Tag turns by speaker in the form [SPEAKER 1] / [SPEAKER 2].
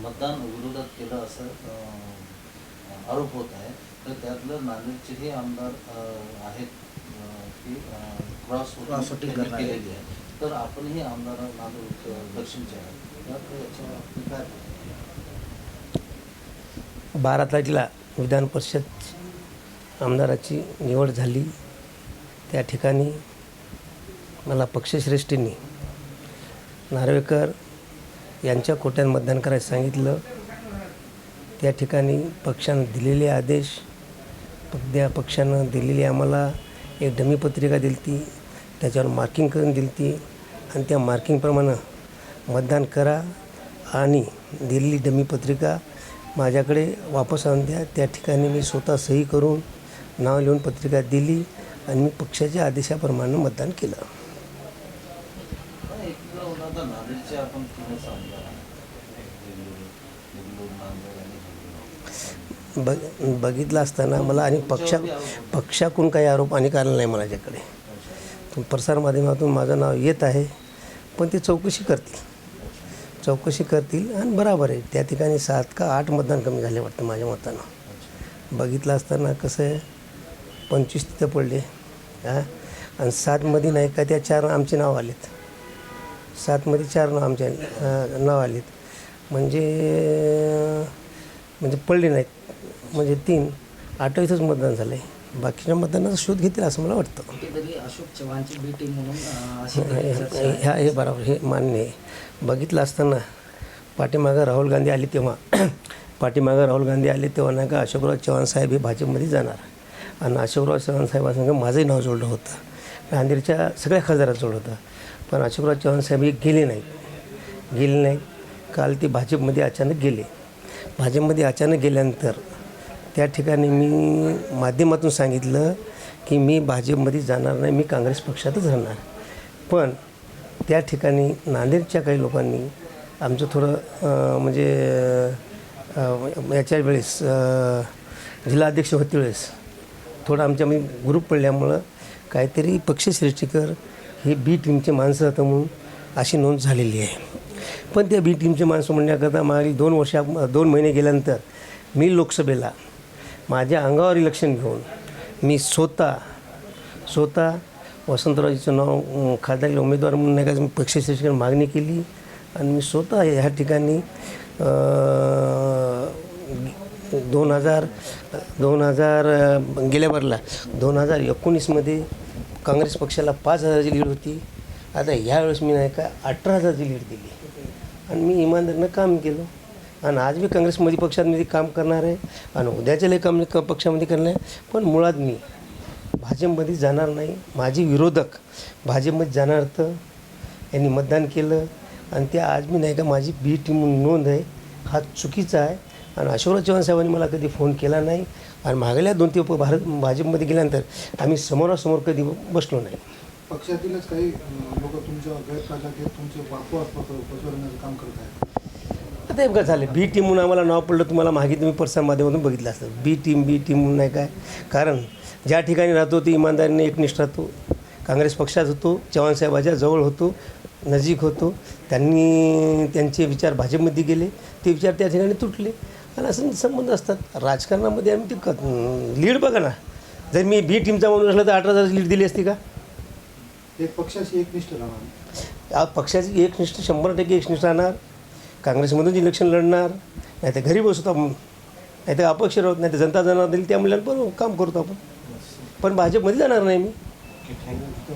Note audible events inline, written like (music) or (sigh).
[SPEAKER 1] मतदान विरोधात केलं असं आरोप होत आहे. तर त्यातलं नांदेडचेही आमदार अं, आहेत की क्रॉस. केलेली आहे. तर आपणही आमदार नांदेड दक्षिणचे आहेत.
[SPEAKER 2] बारा तारखेला विधान परिषद आमदाराची निवड झाली. त्या ठिकाणी मला पक्षश्रेष्ठींनी नार्वेकर यांच्या कोट्यात मतदान करायला सांगितलं. त्या ठिकाणी पक्षानं दिलेले आदेश त्या पक्षानं दिलेली आम्हाला एक डमी पत्रिका दिली ती त्याच्यावर मार्किंग करून दिली ती आणि त्या मार्किंगप्रमाणे मतदान करा आणि दिलेली डमी पत्रिका माझ्याकडे वापस आणून द्या. त्या ठिकाणी मी स्वतः सही करून नाव लिहून पत्रिका दिली आणि मी पक्षाच्या आदेशाप्रमाणे मतदान केलं.
[SPEAKER 1] आता नांदेडचे आपण
[SPEAKER 2] बघ बघितलं असताना मला आणि पक्षा पक्षाकडून काही आरोप आणि कारण नाही माझ्याकडे. प्रसारमाध्यमातून माझं नाव येत आहे पण ते चौकशी करतील. चौकशी करतील आणि बराबर आहे. त्या ठिकाणी सात का आठ मतदान कमी झाले वाटतं माझ्या मतानं. बघितलं असताना कसं आहे पंचवीस तिथं पडले हां? आणि सातमध्ये नाही का त्या चार आमचे नाव आलेत. सातमध्ये चार नाव आमचे अं, नाव आलेत. म्हणजे म्हणजे पडले नाहीत. म्हणजे तीन इथंच मतदान झालं आहे बाकीच्या मतदानाचा शोध घेतील असं मला वाटतं.
[SPEAKER 3] कुठेतरी अशोक चव्हाणची बी टीम म्हणून अं, अशी काही चर्चा आहे.
[SPEAKER 2] ह्या हे बरोबर हे मान्य आहे. बघितलं असताना पाठीमागं राहुल गांधी आले तेव्हा. (clears throat) पाठीमागं राहुल गांधी आले तेव्हा नाही का अशोकराव चव्हाण साहेब हे भाजपमध्ये जाणार. आणि अशोकराव चव्हाण साहेबांसंग माझंही नाव जोडलं होतं. नांदेडच्या सगळ्या खासदारात जोडलं होतं. पण अशोकराव चव्हाण साहेब हे गेले नाहीत. गेले नाहीत. काल ते भाजपमध्ये अचानक गेले. भाजपमध्ये अचानक गेल्यानंतर त्या ठिकाणी मी माध्यमातून सांगितलं की मी भाजपमध्ये जाणार नाही मी काँग्रेस पक्षातच राहणार. पण त्या ठिकाणी नांदेडच्या काही लोकांनी आमचं थोडं म्हणजे याच्या वेळेस जिल्हाध्यक्ष होते वेळेस थोडं आमच्यामध्ये ग्रुप पडल्यामुळं काहीतरी पक्षश्रेष्ठीकर हे बी टीमचे माणसं होतं म्हणून अशी नोंद झालेली आहे. पण त्या बी टीमचे माणसं म्हणण्याकरता मागील दोन वर्षा दोन महिने गेल्यानंतर मी लोकसभेला माझ्या अंगावर इलेक्शन घेऊन मी स्वतः स्वतः वसंतरावजीचं नाव अं, खासदारी उमेदवार म्हणून नाही का मी पक्षश्रेष्ठीकडे मागणी केली आणि मी स्वतः ह्या ठिकाणी दोन हजार दोन हजार गेल्या भरला दोन हजार एकोणीसमध्ये काँग्रेस पक्षाला पाच हजाराची लीड होती. आता ह्यावेळेस मी नाही का अठरा हजाराची लीड दिली. आणि मी इमानदारीनं काम केलं. आणि आज मी काँग्रेसमध्ये पक्षामध्ये काम करणार आहे. आणि उद्याच्या लय काम क- पक्षामध्ये करणार आहे. पण मुळात मी भाजपमध्ये जाणार नाही. माझे विरोधक भाजपमध्ये जाणार तर यांनी मतदान केलं. आणि ते आज मी नाही का माझी बी टीम म्हणून नोंद आहे. हा चुकीचा आहे. आणि अशोकराव चव्हाण साहेबांनी मला कधी फोन केला नाही. आणि मागल्या दोन ते भारत भाजपमध्ये गेल्यानंतर आम्ही समोरासमोर कधी बसलो नाही.
[SPEAKER 4] पक्षातीलच काही लोक तुमच्या तुमचे पसरवण्याचं काम करत आहेत.
[SPEAKER 2] आता एक झालं बी टीम म्हणून आम्हाला नाव पडलं तुम्हाला मागे तुम्ही प्रसार माध्यमातून बघितलं असतं. बी टीम बी टीम म्हणून नाही काय? कारण ज्या ठिकाणी राहतो ती इमानदारीने एकनिष्ठ राहतो. काँग्रेस पक्षात होतो चव्हाणसाहेबाच्या जवळ होतो नजीक होतो. त्यांनी त्यांचे विचार भाजपमध्ये गेले. ते विचार त्या ठिकाणी तुटले. आणि असं संबंध असतात. राजकारणामध्ये आम्ही ते क लीड बघा ना. जर मी बी टीमचा म्हणून असलं तर अठरा हजाराची लीड दिली असती का?
[SPEAKER 4] एक पक्षाशी एकनिष्ठ राहणार.
[SPEAKER 2] पक्षाची एकनिष्ठ शंभर टक्के एकनिष्ठ राहणार. काँग्रेसमधून इलेक्शन लढणार. नाही तर घरी बसतो आपण. नाही तर अपक्ष राहत नाही तर जनता जाणार दिली त्या मुलांना पण काम करतो आपण. पण भाजपमध्ये जाणार नाही मी.